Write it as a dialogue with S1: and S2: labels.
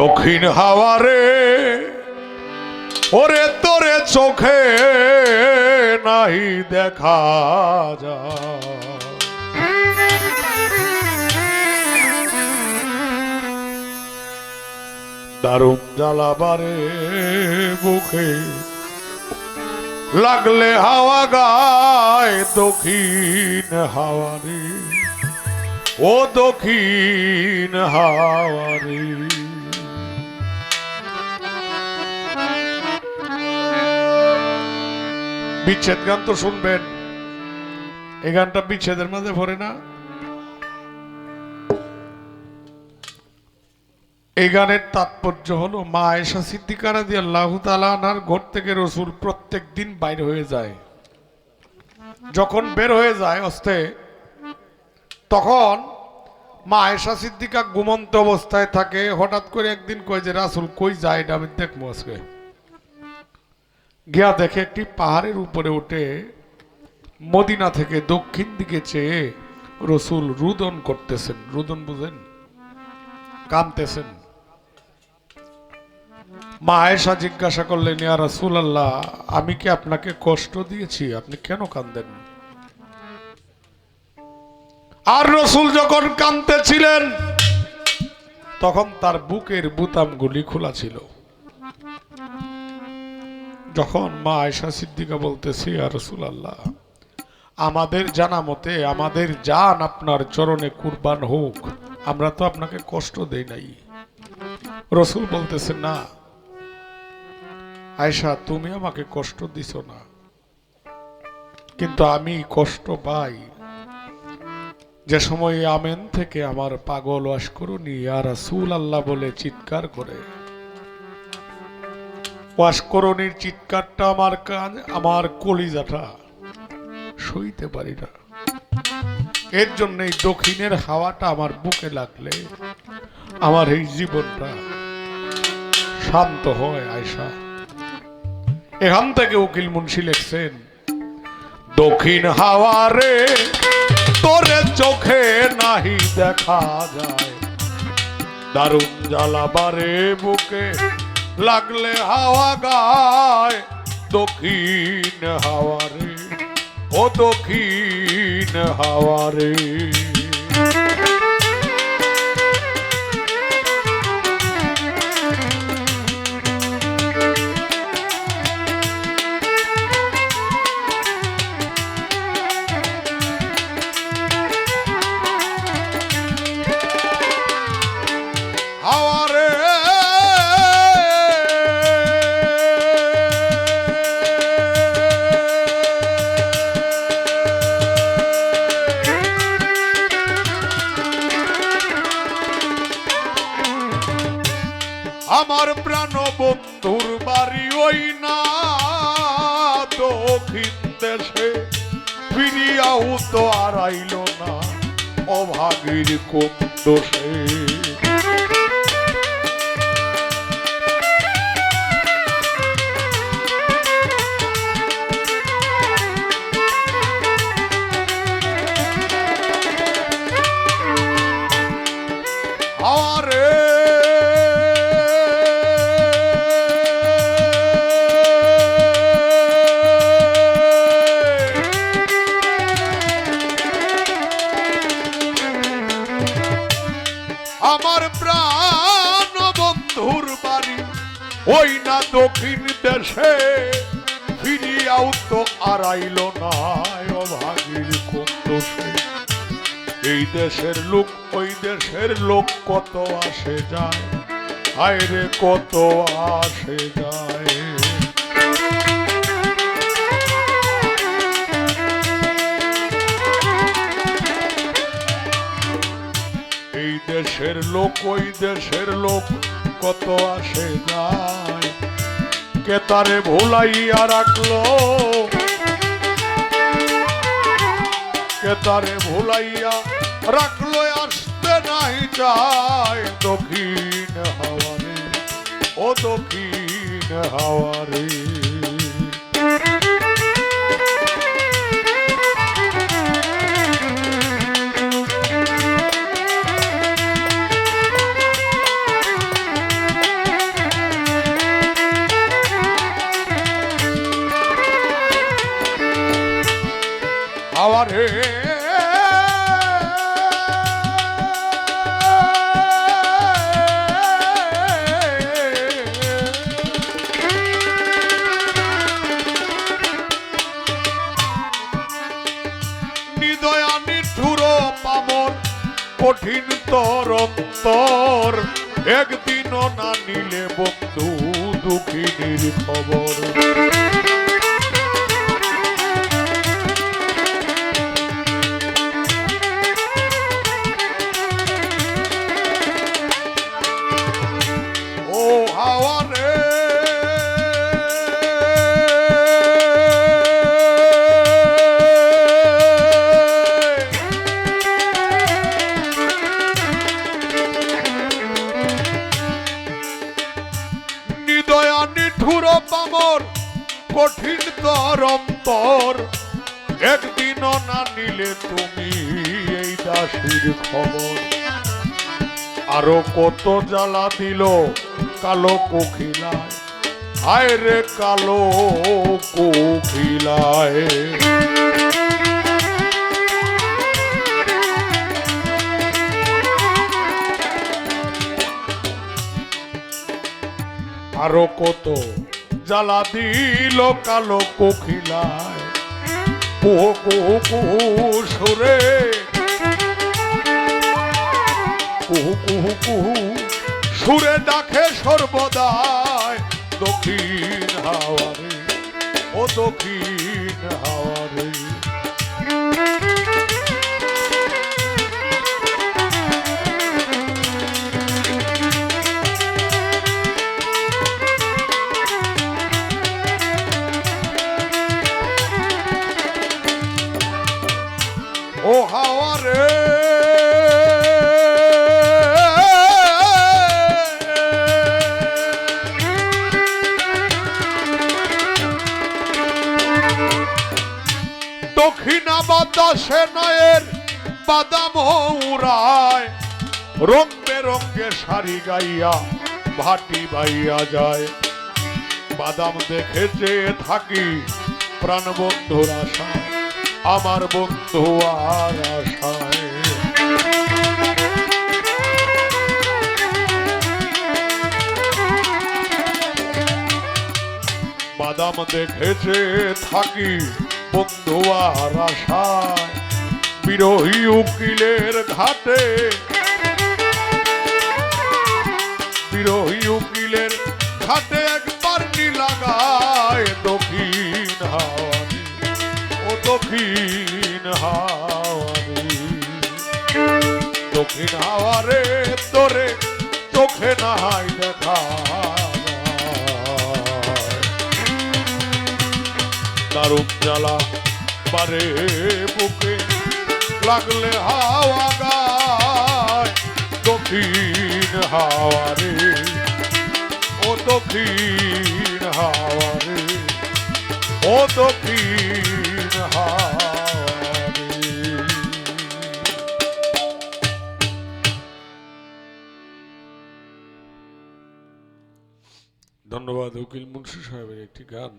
S1: দক্ষিণ হাওয়ারে, ওরে তোরে চোখে নাই দেখা যা দারুণ জ্বালাবারে বুকে, লাগলে হাওয়া গায় দক্ষিণ হাওয়ারে, ও দক্ষিণ হাওয়ারে। বিচ্ছেদ গান তো শুনবেন। এই গানটা বিচ্ছেদের মাঝে পড়ে না। এই গানের তাৎপর্য হলো, মা আয়েশা সিদ্দিকারা দিয়ে আল্লাহ তালার ঘর থেকে রসুল প্রত্যেক দিন বাইর হয়ে যায়। যখন বের হয়ে যায় অস্তে তখন মা আয়েশা সিদ্দিকা ঘুমন্ত অবস্থায় থাকে। হঠাৎ করে একদিন কয় যে, রাসুল কই যায় এটা আমি দেখব আজকে। গিয়া দেখে একটি পাহাড়ের উপরে উঠে মদিনা থেকে দক্ষিণ দিকে চেয়ে রসুল রুদন করতেছেন। রুদন বুঝেন? কানতেছেন মা আয়েশা জিজ্ঞাসা করলেন, ইয়া রাসূল আল্লাহ আমি কি আপনাকে কষ্ট দিয়েছি? আপনি কেন কান্দেন আর রসুল যখন কাঁদতেছিলেন, তখন তার বুকের বুতামগুলি খোলা ছিল। যখন মা আয়সা সিদ্দিকা বলতেছি আর রসুল আল্লাহ আমাদের জানা মতে আমাদের জান আপনার চরণে কুরবান হোক, আমরা তো আপনাকে কষ্ট দেই নাই। রসুল বলতেছে, না আয়সা তুমি আমাকে কষ্ট দিছ না, কিন্তু আমি কষ্ট পাই। যে সময় আমেন থেকে আমার পাগল ওয়াস করুনি আর রাসূল আল্লাহ বলে চিৎকার করে ওয়াসকরণীর চিৎকারটা আমার কান, আমার কলিজাটা সইতে পারি না। এর জন্য এই দক্ষিণের হাওয়াটা আমার বুকে লাগলে আমার এই জীবনটা শান্ত হয়, আয়সা। এখান থেকে উকিল মুন্সি লেখছেন, দক্ষিণ হাওয়ারে তোরে চোখে নাহি দেখা যায়। দারুণ জ্বালাবারে বুকে লাগলে হাওয়া গায় দক্ষিণ হাওয়ারে ও দক্ষিণ হাওয়ারে ওই না দক্ষিণ দেশে ফিরিয়াও তো আর আইল না অভাগীর কোন দোষে। ওই না দক্ষিণ দেশে ফিরিয়াও তো আড়াইল না অভাগীর কোন এই দেশের লোক, ওই দেশের লোক কত আসে যায়, হায় রে কত আসে যায়। এই দেশের লোক, ওই দেশের লোক কত আসে যায়। কে তারে ভুলাইয়া রাখল? কে তারে ভোলাইয়া রাখল? আসতে নাই যায় দক্ষিণ হাওয়ারে। ও দক্ষিণ হাওয়ারে। খবর একদিনও না নিলে বন্ধু দুঃখিনীর খবর। কঠিন তরম্পর একদিনও না নিলে তুমি এই দাসীর খবর। আরও কত জ্বালা দিল কালো কোকিলায়। হায় রে কালো কোকিলায়। আরও কত জ্বালা দিল কালো কোকিলায়। সুরে কুহু কুহু কুহু সুরে ডাকে সর্বদায় দক্ষিণ হাওয়ারে। ও দক্ষিণ বাতাসে নয়ের বাদাম উড়ায় রং বেরঙ্গে শাড়ি গাইয়া ভাটি বাইয়া যায়। বাদাম দেখে চেয়ে থাকি প্রাণ বন্ধুর আশায়, আমার বন্ধু আর আশায়। বাদাম দেখেছে থাকি বন্ধু আর আশায় বিরোহী উকিলের ঘাটে। বিরোহী উকিলের ঘাটে একবার লাগায় দক্ষিণ হাওয়ানি। ও দক্ষিণ হাওয়ানি। দক্ষিণ হাওয়ারে তোরে চোখে নাই দারুণ জ্বালা বারে বুকে লাগলে হাওয়া গায়। দক্ষিণ হাওয়ারে ও দক্ষিণ হাওয়ারে ও দক্ষিণ হাওয়ারে ধন্যবাদ উকিল মুন্সি সাহেবের একটি গান।